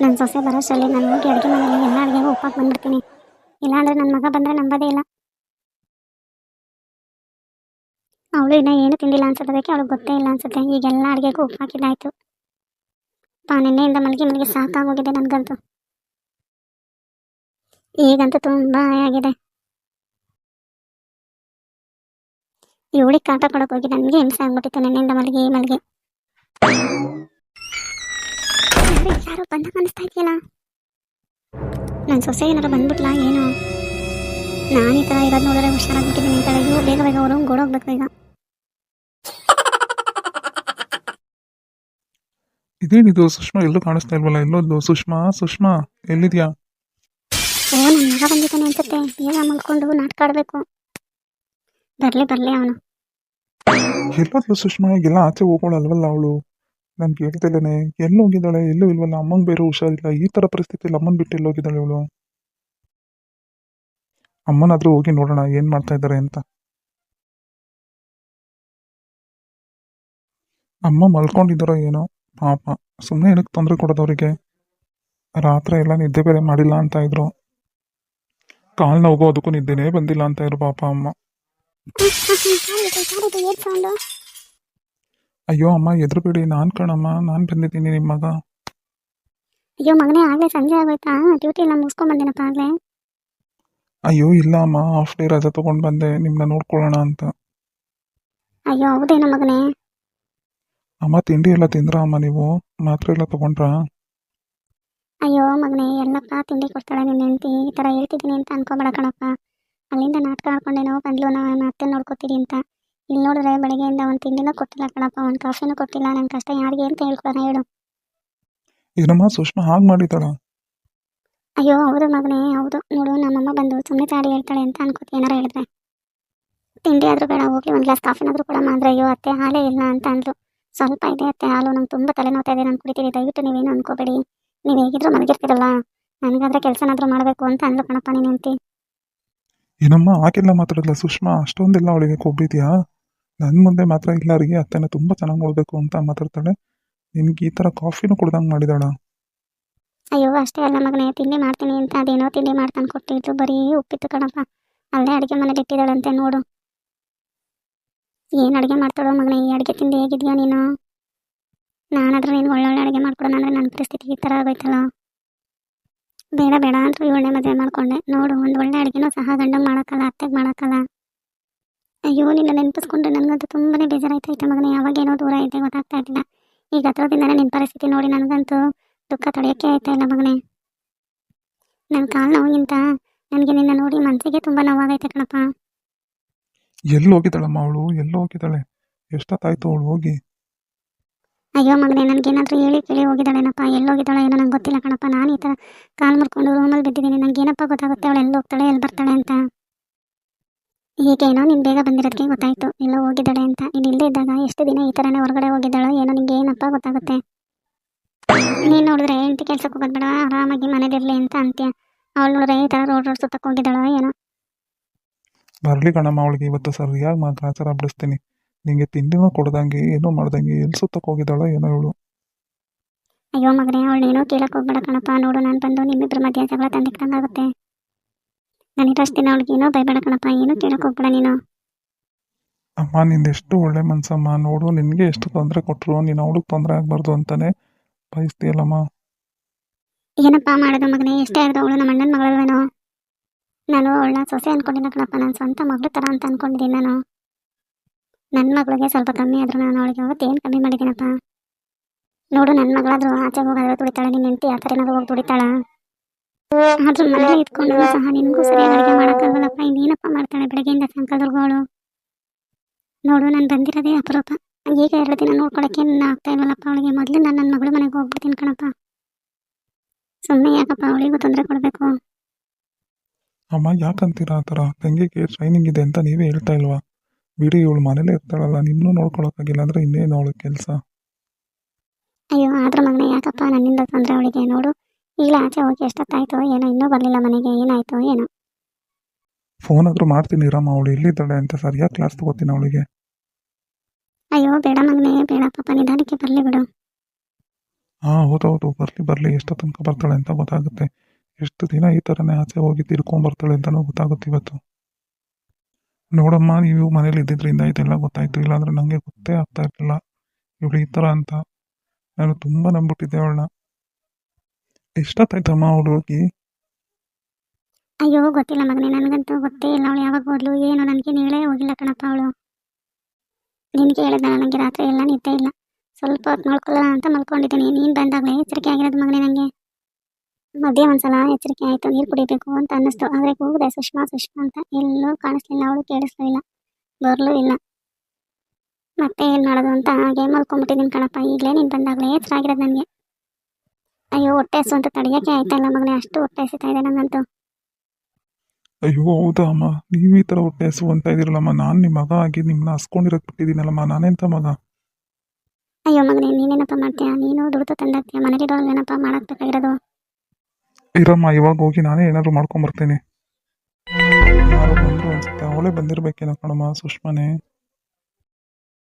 ನನ್ನ ಸೊಸೆ ಬರೋಷ್ಟರಲ್ಲಿ ನಾನು ಹೋಗಿ ಅಡುಗೆ ಮನೆಯಲ್ಲಿ ಎಲ್ಲ ಅಡುಗೆಗೂ ಉಪ್ಪಾಕ್ ಬಂದ್ಬಿಡ್ತೀನಿ. ಇಲ್ಲಾಂದ್ರೆ ನನ್ನ ಮಗ ಬಂದರೆ ನಂಬೋದೇ ಇಲ್ಲ. ಅವಳು ಇನ್ನೂ ಏನು ತಿಂದಿಲ್ಲ ಅದಕ್ಕೆ ಅವಳಿಗೆ ಗೊತ್ತೇ ಇಲ್ಲ ಅನ್ಸುತ್ತೆ. ಈಗೆಲ್ಲ ಅಡುಗೆಗೂ ಉಪ್ಪು ಹಾಕಿದ್ದಾಯ್ತು. ಪಾ ನಿನ್ನೆಯಿಂದ ಮಲಗಿ ಮಲಗಿ ಸಾಕಾಗೋಗಿದೆ ನನಗಂತೂ. ಈಗಂತೂ ತುಂಬ ಆಗಿದೆ. ಇವಳಿಗೆ ಕಾಟ ಕೊಡಕ್ಕೆ ಹೋಗಿ ನನಗೆ ಹಿಂಸೆ ಆಗ್ಬಿಟ್ಟಿತ್ತು ನಿನ್ನೆಯಿಂದ ಮಲಗಿ ಮಲಗಿ. ಯಾರು ಬಂದ ಅನಿಸ್ತಾ ಇದೆಯಲ್ಲ? ನನ್ನ ಸೊಸೆ ಏನಾರು ಬಂದ್ಬಿಟ್ಲಾ ಏನು? ನಾನು ಈ ಥರ ಇರೋದು ನೋಡಿದ್ರೆ ಹುಷಾರಾಗ್ಬಿಟ್ಟಿದ್ದೀನಿ ಅಂತ ಅಯ್ಯೋ ಬೇಗ ಬೇಗ ಅವರು ಗೋಡೋಗ್ಬೇಕು ಈಗ. ಇದೇನಿದು? ಸುಷ್ಮಾ ಎಲ್ಲೂ ಕಾಣಿಸ್ತಾ ಇಲ್ವಲ್ಲ? ಎಲ್ಲೋದ್ಲು? ಸುಷ್ಮಾ ಸುಷ್ಮಾ ಎಲ್ಲಿದ್ಯಾ? ಓ ನನ್ನ ಮಗ ಬಂದಿದ್ದಾನೆ ಅನ್ಸುತ್ತೆ. ಬೇಗ ಮಲ್ಕೊಂಡು ನಾಟಕ ಆಡಬೇಕು. ಬರಲಿ ಬರಲಿ ಅವನು. ಎಲ್ಲೋದ್ಲು ಸುಷ್ಮಾ? ಈಗೆಲ್ಲ ಆಚೆ ಹೋಗೋಳಲ್ವಲ್ಲ ಅವಳು? ನಾನು ಕೇಳ್ತಿದ್ದೇನೆ, ಎಲ್ಲಿ ಹೋಗಿದ್ದಾಳೆ, ಎಲ್ಲೂ ಇಲ್ವಲ್ಲ ಅಮ್ಮಂಗೆ ಬೇರೆ ಹುಷಾರಿಲ್ಲ, ಈ ಥರ ಪರಿಸ್ಥಿತಿಯಲ್ಲಿ ಅಮ್ಮನ ಬಿಟ್ಟು ಎಲ್ಲಿ ಹೋಗಿದ್ದಾಳೆ ಇವಳು? ಅಮ್ಮನಾದರೂ ಹೋಗಿ ನೋಡೋಣ, ಏನು ಮಾಡ್ತಾ ಇದ್ದಾರೆ ಅಂತ. ಅಮ್ಮ ಮಲ್ಕೊಂಡಿದ್ದಾರೋ ಏನೋ, ಪಾಪ. ಸುಮ್ಮನೆ ಏನಕ್ಕೆ ತೊಂದರೆ ಕೊಡೋದವರಿಗೆ? ರಾತ್ರಿ ಎಲ್ಲ ನಿದ್ದೆ ಬೇರೆ ಮಾಡಿಲ್ಲ ಅಂತ ಇದ್ರು. ಕಾಲು ನೋವು ಅದಕ್ಕೂ ನಿದ್ದೆನೇ ಬಂದಿಲ್ಲ ಅಂತ ಇದ್ರು ಪಾಪ ಅಮ್ಮ. ಅಯ್ಯೋ ಅಮ್ಮ ಎದುರುಬೇಡಿ ನಾನು ಕಣಮ್ಮ ನಾನು ಬಂದಿದ್ದೀನಿ ನಿಮ್ಮ ಮಗ. ಅಯ್ಯೋ ಮಗನೇ ಆಗಲೇ ಸಂಜೆ ಆಗೋಯ್ತಾ? ಡ್ಯೂಟಿ ಎಲ್ಲ ಮುಗಿಸ್ಕೊಂಡ್ ಬಂದೇನಪ್ಪ ಆಗಲೇ? ಅಯ್ಯೋ ಇಲ್ಲ ಅಮ್ಮ ಹಾಫ್ ಡೇ ರಜಾ ತೊಗೊಂಡು ಬಂದೆ. ನಿಮ್ಮನ್ನ ನೋಡ್ಕೊಳ್ಳೋಣ ಅಂತ. ಅಯ್ಯೋ ಹೌದೇನೋ ಮಗನೇ? ಅಮ್ಮ ತಿಂಡಿ ಎಲ್ಲ ತಿಂದ್ರಾ ಅಮ್ಮ ನೀವು? ಮಾತ್ರೆ ಎಲ್ಲ ತೊಗೊಂಡ್ರಾ? ಅಯ್ಯೋ ಮಗನೇ ಎಲ್ಲಪ್ಪ ತಿಂಡಿ ಕೊಡ್ತಾಳೆ ನಿನ್ನ ಹೆಂಡತಿ. ಈ ಥರ ಹೇಳ್ತಿದ್ದೀನಿ ಅಂತ ಅನ್ಕೋಬೇಡ ಕಣಪ್ಪ. ಅಲ್ಲಿಂದ ನಾಟಕ ಆಡ್ಕೊಂಡೇನೋ ಬಂದ್ಲು ನಾನು ಅತ್ತೆ ನೋಡ್ಕೋತೀರಿ ಅಂತ. ಇಲ್ಲಿ ನೋಡಿದ್ರೆ ಬೆಳಗ್ಗೆಯಿಂದ ಒಂದು ತಿಂಡಿನೂ ಕೊಟ್ಟಿಲ್ಲ ಕಣಪ್ಪ ಒಂದು ಕಾಫಿನೂ ಕೊಟ್ಟಿಲ್ಲ. ನನ್ನ ಕಷ್ಟ ಯಾರಿಗೆ ಅಂತ ಹೇಳ್ಕೊಳ ಹೇಳು. ಏನಮ್ಮ ಸುಷ್ಮಾ ಹಾಗೆ ಮಾಡಿದ್ದಾಳ? ಅಯ್ಯೋ ಹೌದು ಮಗನೇ ಹೌದು. ನೋಡು ನಮ್ಮಮ್ಮ ಬಂದು ಸುಮ್ಮನೆ ತಾಡಿ ಹೇಳ್ತಾಳೆ ಅಂತ ಅನ್ಕೋತಿ ಏನಾರ ಹೇಳಿದ್ರೆ. ತಿಂಡಿ ಆದರೂ ಬೇಡ ಹೋಗಿ ಒಂದು ಗ್ಲಾಸ್ ಕಾಫಿನಾದರೂ ಕೂಡ ಮಾಡಿದ್ರೆ ಅಯ್ಯೋ ಅತ್ತೆ ಹಾಲೇ ಇಲ್ಲ ಅಂತ ಅಂದ್ಲು. ಸ್ವಲ್ಪ ಇದೆ ಅತ್ತೆ ಹಾಲು ನಂಗೆ ತುಂಬ ತಲೆನೋವ್ತಾ ಇದೆ ನಾನು ಕುಡಿತೀನಿ ದಯವಿಟ್ಟು ನೀವೇನು ಅನ್ಕೋಬೇಡಿ. ನೀವು ಹೇಗಿದ್ರು ಮಲಗಿರ್ತೀರಲ್ಲ ನನಗಾದ್ರೆ ಕೆಲಸನಾದರೂ ಮಾಡಬೇಕು ಅಂತ ಅಂದ್ಲು ಕಣಪ್ಪ ನೀನು ಏನಮ್ಮ ಹಾಕಿಲ್ಲ ಮಾತಾಡಲ್ಲ ಸುಷ್ಮಾ? ಅಷ್ಟೊಂದಿಲ್ಲ ಅವಳಿಗೆ ಕೊಬ್ಬಿದ್ಯಾ? ನನ್ನ ಮುಂದೆ ಮಾತ್ರ ಇಲ್ಲ ರೀ ಅತ್ತೆನ ತುಂಬ ಚೆನ್ನಾಗಿ ನೋಡಬೇಕು ಅಂತ ಮಾತಾಡ್ತಾಳೆ. ನಿನ್ಗೆ ಈ ಥರ ಕಾಫಿನೂ ಕುಡ್ದಂಗೆ ಮಾಡಿದಾಳ? ಅಯ್ಯೋ, ಅಷ್ಟೇ ಅಲ್ಲ ಮಗನೇ, ತಿಂಡಿ ಮಾಡ್ತೀನಿ ಅಂತ ಅದೇನೋ ತಿಂಡಿ ಮಾಡ್ತಾನೆ ಕೊಟ್ಟಿದ್ದು, ಬರೀ ಉಪ್ಪಿತ್ತು ಕಣಪ್ಪ. ಅಲ್ಲೇ ಅಡುಗೆ ಮನೇಲಿ ಇಟ್ಟಿದ್ದಾಳಂತೆ, ನೋಡು. ಏನು ಅಡುಗೆ ಮಾಡ್ತಾಳೋ ಮಗನೇ, ಈ ಅಡುಗೆ ತಿಂಡಿ ಹೇಗಿದ್ಯಾ ನೀನು? ನಾನಾದ್ರೂ ನೀನು ಒಳ್ಳೊಳ್ಳೆ ಅಡುಗೆ ಮಾಡ್ಕೊಡೋಣ ಅಂದರೆ ನನ್ನ ಪರಿಸ್ಥಿತಿ ಈ ಥರ ಆಗೋಯ್ತಲ್ಲ. ಬೇಡ ಬೇಡ ಅಂತ ಇವಳನ್ನೇ ಮದುವೆ ಮಾಡ್ಕೊಂಡೆ. ನೋಡು, ಒಂದು ಒಳ್ಳೆ ಅಡುಗೆನೂ ಸಹ ಗಂಡಂಗೆ ಮಾಡೋಕ್ಕಲ್ಲ, ಅತ್ತೆಗೆ ಮಾಡೋಕ್ಕಲ್ಲ. ಅಯ್ಯೋ ನಿನ್ನ ನೆನಪಿಸ್ಕೊಂಡ್ರೆ ನನಗಂತೂ ತುಂಬನೇ ಬೇಜಾರಾಯ್ತೈತೆ ಮಗನೇ. ಯಾವಾಗೇನೋ ದೂರ ಐತೆ ಗೊತ್ತಾಗ್ತಾ ಇರಲಿಲ್ಲ ಈಗ ಹತ್ರದಿಂದನೇ ನಿನ್ನ ಪರಿಸ್ಥಿತಿ ನೋಡಿ ನನಗಂತೂ ದುಃಖ ತಡೆಯೋಕ್ಕೆ ಆಯ್ತಾ ಇಲ್ಲ ಮಗನೇ. ನನ್ನ ಕಾಲು ನೋವಿಗಿಂತ ನನಗೆ ನಿನ್ನ ನೋಡಿ ಮನಸ್ಸಿಗೆ ತುಂಬ ನೋವಾಗೈತೆ ಕಣಪ್ಪ. ಎಲ್ಲಿ ಹೋಗಿದ್ದಾಳಮ್ಮ ಅವಳು? ಎಲ್ಲಿ ಹೋಗಿದ್ದಾಳೆ? ಎಷ್ಟೊತ್ತಾಯ್ತು ಅವಳು ಹೋಗಿ? ಅಯ್ಯೋ ಮಗನೇ ನನಗೇನಾದರೂ ಹೇಳಿ ಕೇಳಿ ಹೋಗಿದ್ದಾಳೇನಪ್ಪ? ಎಲ್ಲಿ ಹೋಗಿದ್ದಾಳೆ ಏನೋ ನಂಗೆ ಗೊತ್ತಿಲ್ಲ ಕಣಪ್ಪ. ನಾನು ಈ ಥರ ಕಾಲು ಮುರ್ಕೊಂಡು ರೂಮಲ್ಲಿ ಬಿದ್ದಿದ್ದೀನಿ. ನನಗೆ ಏನಪ್ಪ ಗೊತ್ತಾಗುತ್ತೆ? ಅವಳು ಎಲ್ಲಿ ಹೋಗ್ತಾಳೆ ಎಲ್ಲಿ ಬರ್ತಾಳೆ ಅಂತ. ಈಗೇನೋ ನೀನು ಬೇಗ ಬಂದಿರೋದಕ್ಕೆ ಗೊತ್ತಾಯ್ತು. ಎಲ್ಲ ಹೋಗಿದ್ದಾಳೆ ಅಂತ. ನೀನು ಇಲ್ಲದೆ ಇದ್ದಾಗ ಎಷ್ಟು ದಿನ ಈ ಥರನೇ ಹೊರಗಡೆ ಹೋಗಿದ್ದಾಳೋ ಏನೋ ನಿಂಗೆ ಏನಪ್ಪ ಗೊತ್ತಾಗುತ್ತೆ. ನೀನು ನೋಡಿದ್ರೆ ಹೆಂಡತಿ ಕೆಲ್ಸಕ್ಕೆ ಹೋಗೋದು ಬೇಡ ಆರಾಮಾಗಿ ಮನೇಲಿರಲಿ ಅಂತ ಅಂತೀಯ. ಅವಳು ನೋಡಿದ್ರೆ ಈ ಥರ ರೋಡ್ ರೋಡ್ ಸುತ್ತಕ್ಕೆ ಹೋಗಿದ್ದಾಳೋ ಏನೋ. ಬರಲಿ ಕಣಮ್ಮ ಅವಳಿಗೆ ಇವತ್ತು ಸರಿಯಾಗಿ ಮಾತಾಚಾರ ಬಿಡಿಸ್ತೀನಿ. ನಿಂಗೆ ತಿಂಡಿನೂ ಕೊಡ್ದಂಗೆ ಏನೋ ಮಾಡ್ದಂಗೆ ಎಲ್ಲಿ ಸುತ್ತಕ್ಕೆ ಹೋಗಿದ್ದಾಳೋ ಏನೋ ಇವಳು. ಅಯ್ಯೋ ಮಗನೇ ಏನೋ ಕೇಳಕ್ಕೆ ಹೋಗ್ಬೇಡ ಕಣಪ್ಪ. ನೋಡು ನಾನು ಬಂದು ನಿಮ್ಮಿಬ್ಬರ ಮಧ್ಯ ಜಗಳ ತಂದಿಕ್ಕಂಗಾಗುತ್ತೆ ನಾನು ಇರೋಷ್ಟು ದಿನ ಅವಳಿಗೆ ಏನೋ ಬೈಬೇಡ ಕಣಪ್ಪ ಏನೂ ಕೇಳಕ್ಕೆ ಹೋಗ್ಬೇಡ ನೀನು. ಅಮ್ಮ ನಿಂದೆಷ್ಟು ಒಳ್ಳೆ ಮನ್ಸಮ್ಮ ನೋಡು ನಿನಗೆ ಎಷ್ಟು ತೊಂದರೆ ಕೊಟ್ಟರು ನೀನು ಅವಳಿಗೆ ತೊಂದರೆ ಆಗಬಾರ್ದು ಅಂತಾನೆ ಬಯಸ್ತೀಯಲ್ಲಮ್ಮ. ಏನಪ್ಪ ಮಾಡೋದು ಮಗನೇ ಎಷ್ಟೇ ಆದರೂ ಅವಳು ನಮ್ಮ ಅಣ್ಣನ ಮಗಳಲ್ವೇನೋ. ನಾನು ಅವಳನ್ನ ಸೊಸೆ ಅನ್ಕೊಂಡಿಲ್ಲ ಕಣಪ್ಪ ನನ್ನ ಸ್ವಂತ ಮಗಳು ಥರ ಅಂತ ಅನ್ಕೊಂಡಿದ್ದೀನಿ ನಾನು. ನನ್ನ ಮಗಳಿಗೆ ಸ್ವಲ್ಪ ಕಮ್ಮಿ ಆದರೂ ನಾನು ಅವಳಿಗೆ ಅವತ್ತು ಏನು ಕಮ್ಮಿ ಮಾಡಿದ್ದೀನಪ್ಪ? ನೋಡು ನನ್ನ ಮಗಳಾದರೂ ಆಚೆ ಹೋಗಾದ್ರೆ ದುಡಿತಾಳೆ ನಿನ್ನ ಹೆಂಡತಿ ಆ ಥರ ಏನಾದರೂ ಹೋಗಿ ದುಡಿತಾಳ? ಆದ್ರೂ ಮನೇಲಿ ಇದ್ಕೊಂಡು ಸಹ ನಿನಗೂ ಸರಿಯಾಗಿ ಅಡುಗೆ ಮಾಡೋಕ್ಕಾಗಲ್ಲಪ್ಪ ಇನ್ನೇನಪ್ಪ ಮಾಡ್ತಾಳೆ ಬೆಳಗ್ಗೆಯಿಂದ ಸಾಯಂಕಾಲದವರೆಗೂ ನೋಡು ನಾನು ಬಂದಿರೋದೇ ಅಪರೂಪ. ಈಗ ಎರಡು ದಿನ ನೋಡ್ಕೊಳಕ್ಕೆ ಆಗ್ತಾ ಇಲ್ವಲ್ಲಪ್ಪ ಅವಳಿಗೆ? ಮೊದಲು ನಾನು ನನ್ನ ಮಗಳ ಮನೆಗೆ ಹೋಗ್ಬಿಡ್ತೀನಿ ಕಣಪ್ಪ. ಸುಮ್ಮನೆ ಯಾಕಪ್ಪ ಅವಳಿಗೂ ತೊಂದರೆ ಕೊಡಬೇಕು? ಅಮ್ಮ ಯಾಕಂತೀರಾ ಆ ಥರ? ತಂಗಿಗೆ ಟ್ರೈನಿಂಗ್ ಇದೆ ಅಂತ ನೀವೇ ಹೇಳ್ತಾ ಇಲ್ವಾ? ಬಿಡಿ ಇವಳು ಮನೇಲೇ ಇರ್ತಾಳಲ್ಲ ನಿನ್ನೂ ನೋಡ್ಕೊಳಕ್ಕಾಗಿಲ್ಲ ಅಂದರೆ ಇನ್ನೇನು ಅವಳ ಕೆಲಸ? ಅಯ್ಯೋ ಆದ್ರೆ ಮಗನೇ ಯಾಕಪ್ಪ ನನ್ನಿಂದ ತೊಂದರೆ ಅವಳಿಗೆ? ನೋಡು ಈಗಲೇ ಆಚೆ ಹೋಗಿ ಎಷ್ಟೊತ್ತಾಯ್ತು ಏನೋ ಇನ್ನೂ ಬರಲಿಲ್ಲ ಮನೆಗೆ ಏನಾಯ್ತು ಏನೋ. ಫೋನ್ ಆದರೂ ಮಾಡ್ತೀನಿ ಇರಮ್ಮ ಅವಳು ಎಲ್ಲಿದ್ದಾಳೆ ಅಂತ ಸರಿಯಾಗಿ ಕ್ಲಾಸ್ ತಗೋತೀನಿ ಅವಳಿಗೆ. ಅಯ್ಯೋ ಬೇಡ ಮಗನೇ ಬೇಡ ಪಾಪ ನಿಧಾನಕ್ಕೆ ಬರಲಿ ಬಿಡು. ಹಾಂ ಹೌದೌದು ಬರಲಿ ಬರಲಿ ಎಷ್ಟು ತನಕ ಬರ್ತಾಳೆ ಅಂತ ಗೊತ್ತಾಗುತ್ತೆ. ಎಷ್ಟು ದಿನ ಈ ಥರನೇ ಆಚೆ ಹೋಗಿ ತಿರ್ಕೊಂಬರ್ತಾಳೆ ಅಂತಲೂ ಗೊತ್ತಾಗುತ್ತೆ ಇವತ್ತು. ನೋಡಮ್ಮ ನೀವು ಮನೇಲಿ ಇದ್ದಿದ್ರಿಂದ ಇದೆಲ್ಲ ಗೊತ್ತಾಯ್ತು ಇಲ್ಲಾಂದ್ರೆ ನನಗೆ ಗೊತ್ತೇ ಆಗ್ತಾ ಇರಲಿಲ್ಲ. ಇವಳು ಈ ಥರ ಅಂತ. ನಾನು ತುಂಬ ನಂಬಿಟ್ಟಿದ್ದೆ ಅವಳನ್ನ. ಎಷ್ಟೊತ್ತಾಯ್ತಮ್ಮ ಅವಳು ಹೋಗಿ? ಅಯ್ಯೋ, ಗೊತ್ತಿಲ್ಲ ಮಗನೇ, ನನಗಂತೂ ಗೊತ್ತೇ ಇಲ್ಲ ಅವಳು ಯಾವಾಗ ಹೋದ್ಲು, ಏನು ನನಗೆ ಹೇಳೇ ಹೋಗಿಲ್ಲ ಕಣಪ್ಪ ಅವಳು. ನಿನಗೆ ಹೇಳಿದ ನನಗೆ ರಾತ್ರಿ ಎಲ್ಲ ನಿದ್ದೆ ಇಲ್ಲ. ಸ್ವಲ್ಪ ಹೊತ್ತು ಮಲ್ಕೊಳ್ಳೋಣ ಅಂತ ಮಲ್ಕೊಂಡಿದ್ದೀನಿ. ನೀನು ಬಂದಾಗಲೇ ಎಚ್ಚರಿಕೆ ಆಗಿರೋದು ಮಗನೇ ನನಗೆ ಮಧ್ಯೆ ಒಂದ್ಸಲ ಎಚ್ಚರಿಕೆ ಆಯಿತು, ನೀರು ಕುಡಿಬೇಕು ಅಂತ ಅನ್ನಿಸ್ತು. ಆದರೆ ಕೂಗಿದೆ, ಸುಷ್ಮಾ ಸುಷ್ಮಾ ಅಂತ ಎಲ್ಲೂ ಕಾಣಿಸ್ಲಿಲ್ಲ, ಅವಳು ಕೇಳಿಸ್ಲಿಲ್ಲ ಬರಲೂ ಇಲ್ಲ. ಮತ್ತೆ ಏನು ಮಾಡೋದು ಅಂತ ಹಾಗೆ ಮಲ್ಕೊಂಡ್ಬಿಟ್ಟಿದ್ದೀನಿ ಕಣಪ್ಪ. ಈಗಲೇ ನೀನು ಬಂದಾಗಲೇ ಎಚ್ಚರ ಆಗಿರೋದು ನನಗೆ. ಅಯ್ಯೋ ಹೊಟ್ಟೆ ಹಸು ಅಂತ ತಡೆಯೋಕ್ಕೆ ಆಯ್ತಾ ಇಲ್ಲ ಮಗನೇ? ಅಷ್ಟು ಹೊಟ್ಟೆ ಹಸಿತಾ ಇದೆ ನನಗಂತೂ ಅಯ್ಯೋ ಹೌದಾ ಅಮ್ಮ ನೀವು ಈ ಥರ ಹೊಟ್ಟೆ ಹಸು ಅಂತ ಇದ್ದೀರಲ್ಲಮ್ಮ. ನಾನು ನಿಮ್ಮ ಮಗ ಆಗಿ ನಿಮ್ಮನ್ನ ಹಸ್ಕೊಂಡಿರಕ್ ಬಿಟ್ಟಿದ್ದೀನಲ್ಲಮ್ಮ. ನಾನೆಂತ ಮಗ? ಅಯ್ಯೋ ಮಗನೇ ನೀನೇನಪ್ಪ ಮಾಡ್ತೀಯ? ನೀನು ದುಡ್ದು ತಂದಾಕ್ತೀಯ? ಮನೇಲಿರೋರು ಏನಪ್ಪ ಮಾಡಾಕ್ಬೇಕಾಗಿರೋದು ಇರಮ್ಮ ಇವಾಗ ಹೋಗಿ ನಾನೇ ಏನಾದರೂ ಮಾಡ್ಕೊಂಬರ್ತೀನಿ. ಯಾರು ಬಂದರು ಅನ್ಸುತ್ತೆ. ಅವಳೇ ಬಂದಿರ್ಬೇಕೇನೋ ಕಣಮ್ಮ ಸುಷ್ಮಾನೇ.